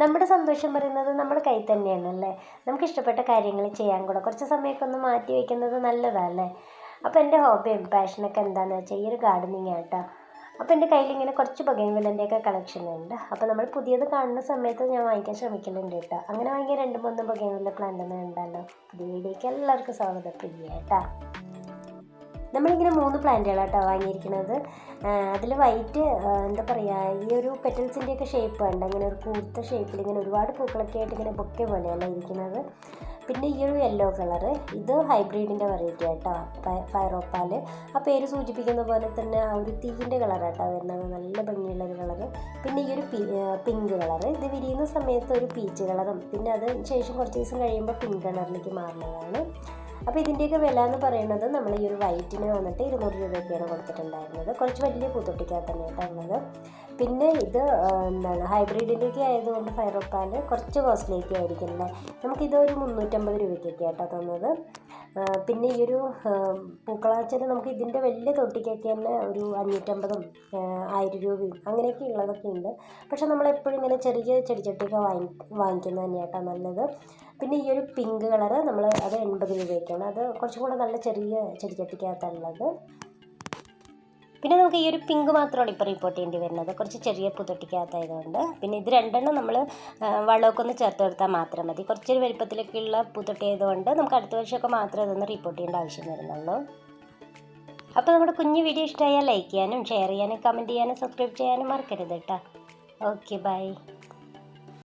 നമ്മുടെ സന്തോഷം പറയുന്നത് നമ്മൾ കയ്യിൽ തന്നെയാണല്ലേ? നമുക്ക് ഇഷ്ടപ്പെട്ട കാര്യങ്ങൾ ചെയ്യാൻ കൂടെ കുറച്ച് സമയമൊക്കെ ഒന്ന് മാറ്റി വയ്ക്കുന്നത് നല്ലതല്ലേ? അപ്പോൾ എന്റെ ഹോബിയും പാഷനൊക്കെ എന്താണെന്ന് വെച്ചാൽ ഈ ഒരു ഗാർഡനിങ് ആട്ടോ അപ്പോൾ എന്റെ കയ്യിൽ ഇങ്ങനെ കുറച്ച് ബൊഗൈൻവില്ലന്റെയൊക്കെ കളക്ഷൻ ഉണ്ട്. അപ്പോൾ നമ്മൾ പുതിയത് കാണുന്ന സമയത്ത് ഞാൻ വാങ്ങിക്കാൻ ശ്രമിക്കലുണ്ട് കേട്ടോ. അങ്ങനെ വാങ്ങിയ രണ്ട് മൂന്ന് ബൊഗൈൻവില്ല പ്ലാന്റ് ഒന്നും ഉണ്ടല്ലോ. പുതിയ വീഡിയോയ്ക്ക് എല്ലാവർക്കും സ്വാഗതം. പ്രിയ കേട്ടോ. നമ്മളിങ്ങനെ മൂന്ന് പ്ലാന്റുകളാട്ടോ വാങ്ങിയിരിക്കുന്നത് അതിൽ വൈറ്റ് എന്താ പറയുക ഈ ഒരു പെറ്റൽസിന്റെയൊക്കെ ഷേപ്പ് ഉണ്ട് അങ്ങനെ ഒരു കൂർത്ത ഷേപ്പിൽ ഇങ്ങനെ ഒരുപാട് പൂക്കളൊക്കെ ആയിട്ട് ഇങ്ങനെ ബൊക്കെ പോലെയല്ല ഇരിക്കുന്നത് പിന്നെ ഈ ഒരു യെല്ലോ കളറ് ഇത് ഹൈബ്രിഡിന്റെ വെറൈറ്റി ആട്ടോ ഫയറോപ്പാൽ ആ പേര് സൂചിപ്പിക്കുന്ന പോലെ തന്നെ ആ ഒരു തീയിന്റെ കളറാട്ടോ വരുന്നത്. നല്ല ഭംഗിയുള്ള ഒരു കളറ് പിന്നെ ഈ ഒരു പിങ്ക് കളർ ഇത് വിരിയുന്ന സമയത്ത് ഒരു പീച്ച് കളറും പിന്നെ അത് ശേഷം കുറച്ച് ദിവസം കഴിയുമ്പോൾ പിങ്ക് കളറിലേക്ക് മാറുന്നതാണ്. അപ്പോൾ ഇതിന്റെയൊക്കെ വില എന്ന് പറയുന്നത് നമ്മൾ ഈ ഒരു വൈറ്റിന് വന്നിട്ട് ഇരുന്നൂറ് രൂപയൊക്കെയാണ് കൊടുത്തിട്ടുണ്ടായിരുന്നത്. കുറച്ച് വലിയ പൂത്തൊട്ടിക്കകത്ത് തന്നെയായിട്ടാണ് ഉള്ളത്. പിന്നെ ഇത് എന്താണ് ഹൈബ്രിഡിന്റെയൊക്കെ ആയതുകൊണ്ട് ഫയറോപ്പാൽ കുറച്ച് കോസ്റ്റ്ലിയൊക്കെ ആയിരിക്കും അല്ലേ? നമുക്കിത് ഒരു മുന്നൂറ്റമ്പത് രൂപയ്ക്കൊക്കെ ആയിട്ടാണ് തന്നത്. പിന്നെ ഈ ഒരു പൂക്കളാച്ചൽ നമുക്ക് ഇതിന്റെ വലിയ തൊട്ടിക്കൊക്കെ തന്നെ ഒരു അഞ്ഞൂറ്റമ്പതും ആയിരം രൂപയും അങ്ങനെയൊക്കെ ഉള്ളതൊക്കെ ഉണ്ട്. പക്ഷെ നമ്മളെപ്പോഴും ഇങ്ങനെ ചെറിയ ചെടിച്ചട്ടിയൊക്കെ വാങ്ങി വാങ്ങിക്കുന്നത് തന്നെയാട്ടോ നല്ലത്. പിന്നെ ഈ ഒരു പിങ്ക് കളറ് നമ്മൾ അത് എൺപത് രൂപയ്ക്കാണ്. അത് കുറച്ചും കൂടെ നല്ല ചെറിയ ചെടിച്ചട്ടിക്കകത്തുള്ളത് പിന്നെ നമുക്ക് ഈ ഒരു പിങ്ക് മാത്രമാണ് ഇപ്പോൾ റിപ്പോർട്ട് ചെയ്യേണ്ടി വരുന്നത്. കുറച്ച് ചെറിയ പുതട്ടിക്കകത്തായതുകൊണ്ട് പിന്നെ ഇത് രണ്ടെണ്ണം നമ്മൾ വളമൊക്കെ ഒന്ന് ചേർത്ത് കൊടുത്താൽ മാത്രം മതി. കുറച്ചൊരു വലിപ്പത്തിലൊക്കെയുള്ള പുതട്ടിയതുകൊണ്ട് നമുക്ക് അടുത്ത വർഷമൊക്കെ മാത്രമേ അതൊന്ന് റിപ്പോർട്ട് ചെയ്യേണ്ട ആവശ്യം വരുന്നുള്ളൂ. അപ്പോൾ നമ്മുടെ കുഞ്ഞു വീഡിയോ ഇഷ്ടമായാൽ ലൈക്ക് ചെയ്യാനും ഷെയർ ചെയ്യാനും കമന്റ് ചെയ്യാനും സബ്സ്ക്രൈബ് ചെയ്യാനും മറക്കരുത് കേട്ടോ. Okay bye